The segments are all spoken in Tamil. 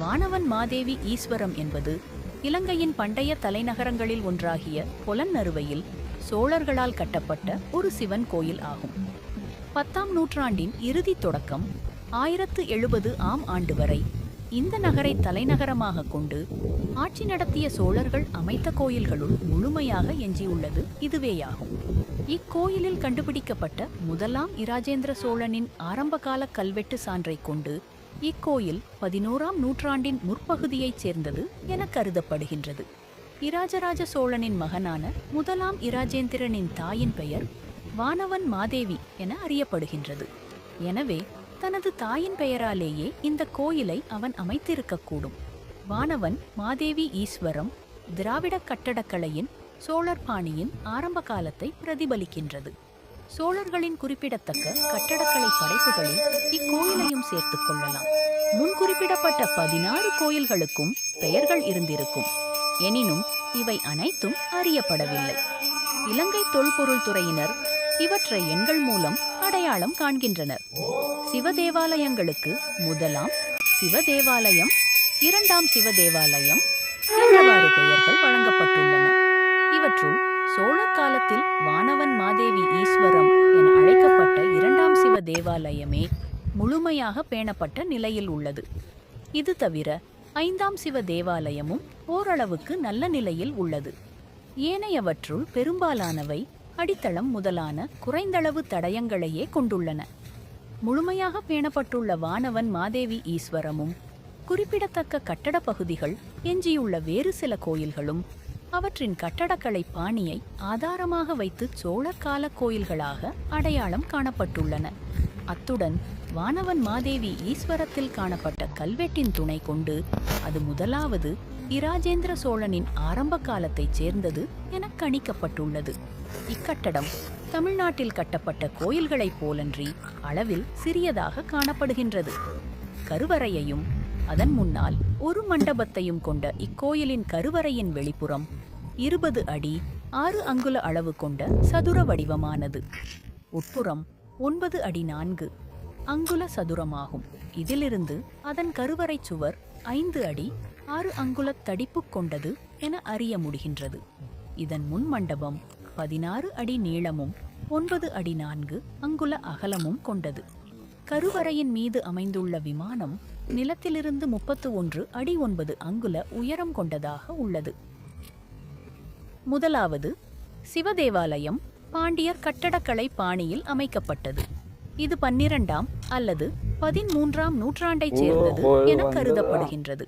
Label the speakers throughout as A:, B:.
A: வானவன் மாதேவி ஈஸ்வரம் என்பது இலங்கையின் பண்டைய தலைநகரங்களில் ஒன்றாகிய பொலன்னறுவையில் சோழர்களால் கட்டப்பட்ட ஒரு சிவன் கோயில் ஆகும். பத்தாம் நூற்றாண்டின் இறுதி தொடக்கம் ஆயிரத்து எழுபது ஆம் ஆண்டு வரை இந்த நகரை தலைநகரமாக கொண்டு ஆட்சி நடத்திய சோழர்கள் அமைத்த கோயில்களுள் முழுமையாக எஞ்சியுள்ளது இதுவேயாகும். இக்கோயிலில் கண்டுபிடிக்கப்பட்ட முதலாம் இராஜேந்திர சோழனின் ஆரம்பகால கல்வெட்டு சான்றை கொண்டு இக்கோயில் பதினோராம் நூற்றாண்டின் முற்பகுதியைச் சேர்ந்தது என கருதப்படுகின்றது. இராஜராஜ சோழனின் மகனான முதலாம் இராஜேந்திரனின் தாயின் பெயர் வானவன் மாதேவி என அறியப்படுகின்றது. எனவே தனது தாயின் பெயராலேயே இந்த கோயிலை அவன் அமைத்திருக்கக்கூடும். வானவன் மாதேவி ஈஸ்வரம் திராவிட கட்டடக்கலையின் சோழர் பாணியின் ஆரம்ப காலத்தை பிரதிபலிக்கின்றது. சோழர்களின் குறிப்பிடத்தக்க கட்டடக்கலை படைப்புகளில் இக்கோயிலையும் சேர்த்துக் கொள்ளலாம். முன் குறிப்பிடப்பட்ட பதினாறு கோயில்களுக்கும் பெயர்கள் இருந்திருக்கும். எனினும் இவை அனைத்தும் அறியப்படவில்லை. இலங்கை தொல்பொருள் துறையினர் இவற்றை எண்கள் மூலம் அடையாளம் காண்கின்றனர். சிவதேவாலயங்களுக்கு முதலாம் சிவதேவாலயம் இரண்டாம் சிவதேவாலயம் என்றவாறு பெயர்கள் வழங்கப்பட்டுள்ளன. இவற்றுள் சோழர் காலத்தில் வானவன் மாதேவி ஈஸ்வரம் என அழைக்கப்பட்ட இரண்டாம் சிவ தேவாலயமே முழுமையாக பேணப்பட்ட நிலையில் உள்ளது. இது தவிர ஐந்தாம் சிவ தேவாலயமும் ஓரளவுக்கு நல்ல நிலையில் உள்ளது. ஏனையவற்றுள் பெரும்பாலானவை அடித்தளம் முதலான குறைந்தளவு தடயங்களையே கொண்டுள்ளன. முழுமையாக பேணப்பட்டுள்ள வானவன் மாதேவி ஈஸ்வரமும் குறிப்பிடத்தக்க கட்டடப் பகுதிகள் எஞ்சியுள்ள வேறு சில கோயில்களும் அவற்றின் கட்டடக்கலை பாணியை ஆதாரமாக வைத்து சோழர் கால கோயில்களாக அடையாளம் காணப்பட்டுள்ளன. அத்துடன் வானவன் மாதேவி ஈஸ்வரத்தில் காணப்பட்ட கல்வெட்டின் துணை கொண்டு அது முதலாவது இராஜேந்திர சோழனின் ஆரம்ப காலத்தைச் சேர்ந்தது என கணிக்கப்பட்டுள்ளது. இக்கட்டடம் தமிழ்நாட்டில் கட்டப்பட்ட கோயில்களைப் போலன்றி அளவில் சிறியதாக காணப்படுகின்றது. கருவறையையும் அதன் முன்னால் ஒரு மண்டபத்தையும் கொண்ட இக்கோயிலின் கருவறையின் வெளிப்புறம் இருபது அடி ஆறு அங்குல அளவு கொண்ட சதுர வடிவமானது. உட்புறம் ஒன்பது அடி நான்கு அங்குல சதுரமாகும். இதிலிருந்து அதன் கருவறை சுவர் ஐந்து அடி ஆறு அங்குல தடிப்பு கொண்டது என அறிய முடிகின்றது. இதன் முன் மண்டபம் பதினாறு அடி நீளமும் ஒன்பது அடி நான்கு அங்குல அகலமும் கொண்டது. கருவறையின் மீது அமைந்துள்ள விமானம் நிலத்திலிருந்து முப்பத்து ஒன்று அடி ஒன்பது அங்குல உயரம் கொண்டதாக உள்ளது. முதலாவது சிவதேவாலயம் பாண்டியர் கட்டடக்கலை பாணியில் அமைக்கப்பட்டது. இது பன்னிரண்டாம் அல்லது பதிமூன்றாம் நூற்றாண்டைச் சேர்ந்தது என கருதப்படுகின்றது.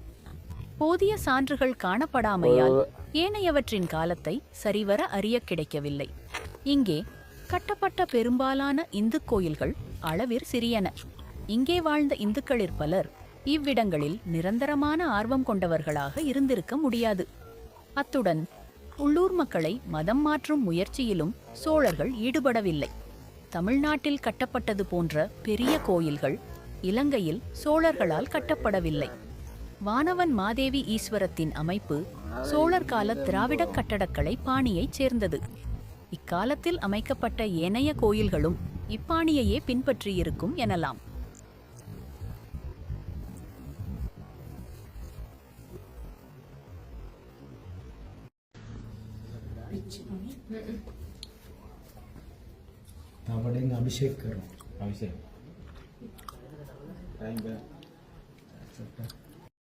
A: போதிய சான்றுகள் காணப்படாமையால் ஏனையவற்றின் காலத்தை சரிவர அறிய கிடைக்கவில்லை. இங்கே கட்டப்பட்ட பெரும்பாலான இந்து கோயில்கள் அளவிற் சிறியன. இங்கே வாழ்ந்த இந்துக்களிற் பலர் இவ்விடங்களில் நிரந்தரமான ஆர்வம் கொண்டவர்களாக இருந்திருக்க முடியாது. அத்துடன் உள்ளூர் மக்களை மதம் மாற்றும் முயற்சியிலும் சோழர்கள் ஈடுபடவில்லை. தமிழ்நாட்டில் கட்டப்பட்டது போன்ற பெரிய கோயில்கள் இலங்கையில் சோழர்களால் கட்டப்படவில்லை. வானவன் மாதேவி ஈஸ்வரத்தின் அமைப்பு சோழர் கால திராவிட கட்டடக்கலை பாணியைச் சேர்ந்தது. இக்காலத்தில் அமைக்கப்பட்ட ஏனைய கோயில்களும் இப்பாணியையே பின்பற்றியிருக்கும் எனலாம்.
B: આપણે અભિષેક કરો
C: અભિષેક